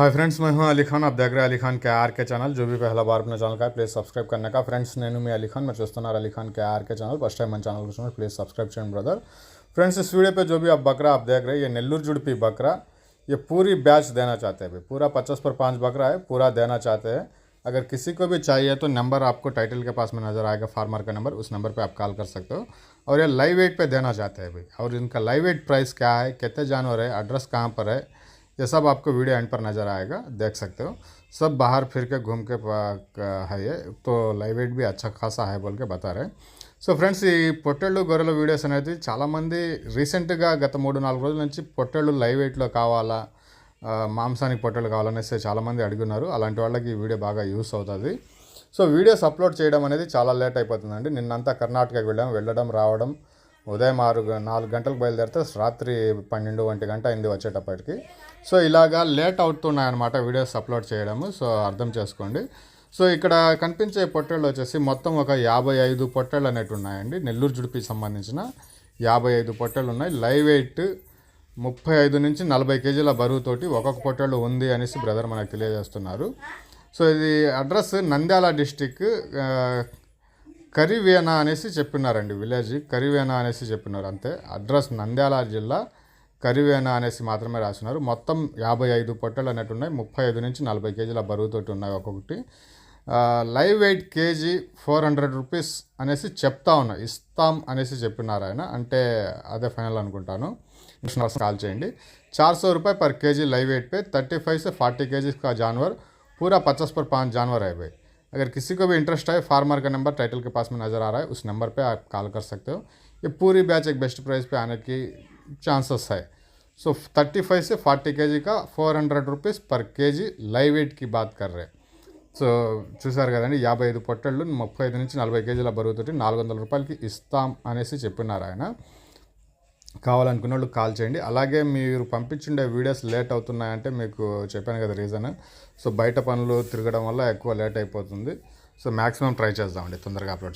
Hi friends मैं हूँ अली खान। आप देख रहे हैं अली खान के आर के चैनल जो भी पहला बार अपने चैनल का है प्लीज़ सब्सक्राइब करने का। फ्रेंड्स नैनू में अली खान, मैं चुस्तनार अली खान के R K channel first time मन चैनल को प्लीज़ सब्सक्राइब चैन ब्रदर फ्रेंड्स इस वीडियो पे जो भी आप बकरा आप देख रहे हैं, ये नेल्लूर जुड़पी बकरा, ये पूरी बैच देना चाहते हैं पूरा पचास पर पाँच बकरा है, पूरा देना चाहते हैं। अगर किसी को भी चाहिए तो नंबर आपको टाइटल के पास में नज़र आएगा फार्मर का नंबर उस नंबर पर आप कॉल कर सकते हो। और ये लाइव वेट पर देना चाहते हैं भाई। और इनका लाइव वेट प्राइस क्या है, कितने जानवर है एड्रेस कहाँ पर है ये सब आपको वीडियो एंड पर नज़र आएगा देख सकते हो सब बाहर फिर के घूम के पा- क- है ये तो लाइव वेट भी अच्छा खासा है बोल के बता रहे సో ఫ్రెండ్స్ ఈ పొట్టేళ్ళు గొర్రెల వీడియోస్ అనేది చాలామంది రీసెంట్గా గత మూడు నాలుగు రోజుల నుంచి పొట్టేళ్ళు లైవ్ వెయిట్లో కావాలా ఆ, మాంసానికి పొట్టేళ్ళు కావాలనేసి చాలామంది అడుగున్నారు అలాంటి వాళ్ళకి ఈ వీడియో బాగా యూస్ అవుతుంది సో వీడియోస్ అప్లోడ్ చేయడం అనేది చాలా లేట్ అయిపోతుందండి నిన్నంతా కర్ణాటకకి వెళ్ళాం వెళ్ళడం రావడం ఉదయం ఆరు నాలుగు గంటలకు బయలుదేరితే రాత్రి పన్నెండు ఒంటి గంట అయింది వచ్చేటప్పటికి. సో ఇలాగా లేట్ అవుతున్నాయన్నమాట వీడియోస్ అప్లోడ్ చేయడము. సో అర్థం చేసుకోండి. సో ఇక్కడ కనిపించే పొట్టేళ్ళు వచ్చేసి మొత్తం ఒక యాభై ఐదు పొట్టేళ్ళు అనేవి ఉన్నాయండి. నెల్లూరు జుడిపికి సంబంధించిన యాభై ఐదు పొట్టేళ్ళు ఉన్నాయి. లైవ్ వెయిట్ ముప్పై ఐదు నుంచి నలభై కేజీల బరువుతోటి ఒక్కొక్క పొట్టేళ్ళు ఉంది అనేసి బ్రదర్ మనకు తెలియజేస్తున్నారు. సో ఇది అడ్రస్ నంద్యాల డిస్టిక్ కరివేనా అనేసి చెప్పినారండి విలేజ్ కరివేనా అనేసి చెప్పినారు అంతే అడ్రస్ నంద్యాల జిల్లా కరివేనా అనేసి మాత్రమే రాసినారు మొత్తం యాభై ఐదు పొట్టలు అనేవి ఉన్నాయి ముప్పై ఐదు నుంచి నలభై కేజీల బరువుతోటి ఉన్నాయి ఒక్కొక్కటి ఆ, live weight KG four hundred rupees అనేసి చెప్తా ఉన్నా ఇస్తాం అనేసి చెప్పినారు ఆయన అంటే అదే ఫైనల్ అనుకుంటాను ఇన్స్టా కాల్ చేయండి चार सौ रुपये पर के जी लाइव वेट पे थर्टी फाइव से फोर्टी के का जानवर पूरा पचास पर पाँच जानवर है भाई अगर किसी को भी इंटरेस्ट है फार्मर का नंबर टाइटल के पास में नज़र आ रहा है उस नंबर पे आप कॉल कर सकते हो ये पूरी बैच एक बेस्ट प्राइस पे आने की चांसेस है सो थर्टी फाइव से फोर्टी के का फोर हंड्रेड रुपीज़ पर के जी लाइव वेट की बात कर रहे हैं సో చూసారు కదండి యాభై ఐదు పొట్టళ్ళు ముప్పై ఐదు నుంచి నలభై కేజీల బరువుతోటి నాలుగు వందల రూపాయలకి ఇస్తాం అనేసి చెప్పినారు ఆయన కావాలనుకున్న వాళ్ళు కాల్ చేయండి. అలాగే మీరు పంపించుండే వీడియోస్ లేట్ అవుతున్నాయంటే మీకు చెప్పాను కదా రీజన్. సో బయట పనులు తిరగడం వల్ల ఎక్కువ లేట్ అయిపోతుంది. సో మ్యాక్సిమం ట్రై చేద్దామండి తొందరగా అప్లోడ్